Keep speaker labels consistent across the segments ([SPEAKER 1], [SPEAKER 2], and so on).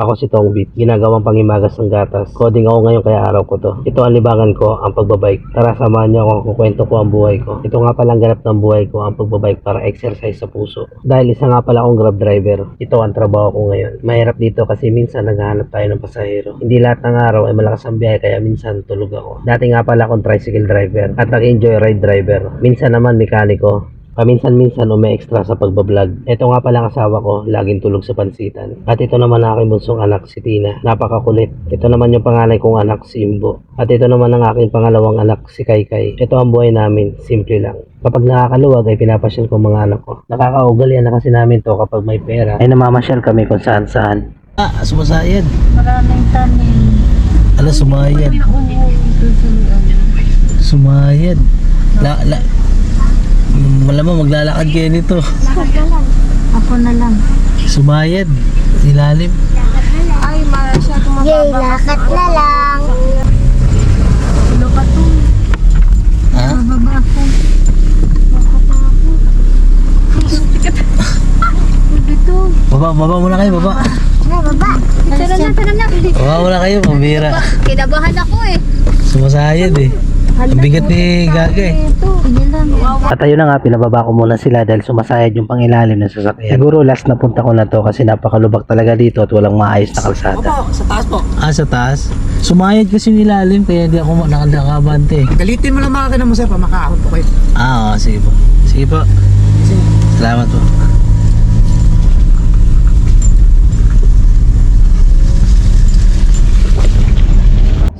[SPEAKER 1] Ako si Tongbit, ginagawang pangimagas ng gatas. Coding ako ngayon kaya araw ko to. Ito ang libangan ko, ang pagbabike. Tara samahan niyo ako, kukwento ko ang buhay ko. Ito nga palang ganap ng buhay ko, ang pagbabike para exercise sa puso. Dahil isa nga pala akong grab driver. Ito ang trabaho ko ngayon. Mahirap dito kasi minsan naghahanap tayo ng pasahero. Hindi lahat ng araw ay malakas ang biyahe kaya minsan tulog ako. Dati nga pala akong tricycle driver at nag-enjoy ride driver. Minsan naman mekaniko. Paminsan-minsan umi-extra sa pagbablog. Ito nga pala ang asawa ko, laging tulog sa pansitan. At ito naman ang aking bunsong anak, si Tina. Napakakulit. Ito naman yung panganay kong anak, si Imbo. At ito naman ang aking pangalawang anak, si Kaykay. Ito ang buhay namin, simple lang. Kapag nakakaluwag ay pinapasyal ko mga anak ko. Nakakaugalian na kasi namin to kapag may pera. Ay namamasyal kami kung saan saan. Ah, sumasayad.
[SPEAKER 2] Maraming tanim.
[SPEAKER 1] Ala, sumayad. Sumayad. La, la, wala mo, maglalakad kayo nito.
[SPEAKER 2] Ako na lang.
[SPEAKER 1] Sumayad. Ilalim.
[SPEAKER 2] Ay, masyado
[SPEAKER 3] Yay,
[SPEAKER 2] mababa.
[SPEAKER 3] lakat na lang.
[SPEAKER 2] Ano ka to?
[SPEAKER 1] Ha?
[SPEAKER 2] Mababa ako.
[SPEAKER 1] Baba, baba muna kayo, baba.
[SPEAKER 3] Baba?
[SPEAKER 2] Tara na, tara na.
[SPEAKER 1] Baba muna kayo, pambira.
[SPEAKER 2] Kinabahan ako eh.
[SPEAKER 1] Sumasayad eh. Ang bigat ni Gaga eh.
[SPEAKER 2] Lang.
[SPEAKER 1] At ayun na nga, pinababa ko muna sila dahil sumasayad yung pangilalim ng sasakyan. Siguro last na punta ko na to kasi napakalubak talaga dito at walang maayos na kalsada.
[SPEAKER 4] Opo, sa taas po.
[SPEAKER 1] Ah, sa taas? Sumayad kasi yung ilalim kaya hindi ako nakakabante.
[SPEAKER 4] Galitin mo lang mga ganun mo sir, pamakahon po kayo.
[SPEAKER 1] Ah, oo, sige po. Sige po. Salamat po.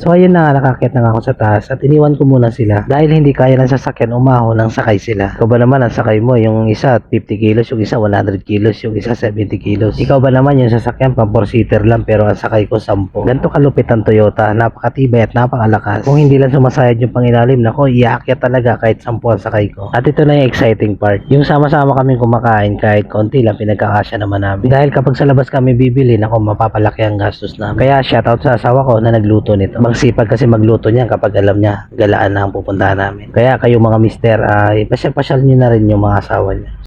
[SPEAKER 1] So ayun na nga, nakakit na nga ako sa taas at iniwan ko muna sila dahil hindi kaya ng sasakyan umaho nang sakay sila. Ikaw ba naman ang sakay mo, yung isa 50 kilos, yung isa 100 kilos, yung isa 70 kilos. Ikaw ba naman yung sasakyan pang 4-seater lang pero ang sakay ko 10. Ganito kalupit ang Toyota, napakatibay at napakalakas. Kung hindi lang sumasayad yung pangilalim, nako iaakyat talaga kahit 10 ang sakay ko. At ito na yung exciting part. Yung sama-sama kaming kumakain kahit konti lang pinagkakasya naman namin. Dahil kapag sa labas kami bibili, nako mapapalaki ang gastos namin. Kaya shoutout sa asawa ko na nagluto nito. Magsipag kasi magluto niya kapag alam niya galaan na ang pupuntahan namin. Kaya kayo mga mister, ay pasyal-pasyal niyo na rin yung mga asawa niya.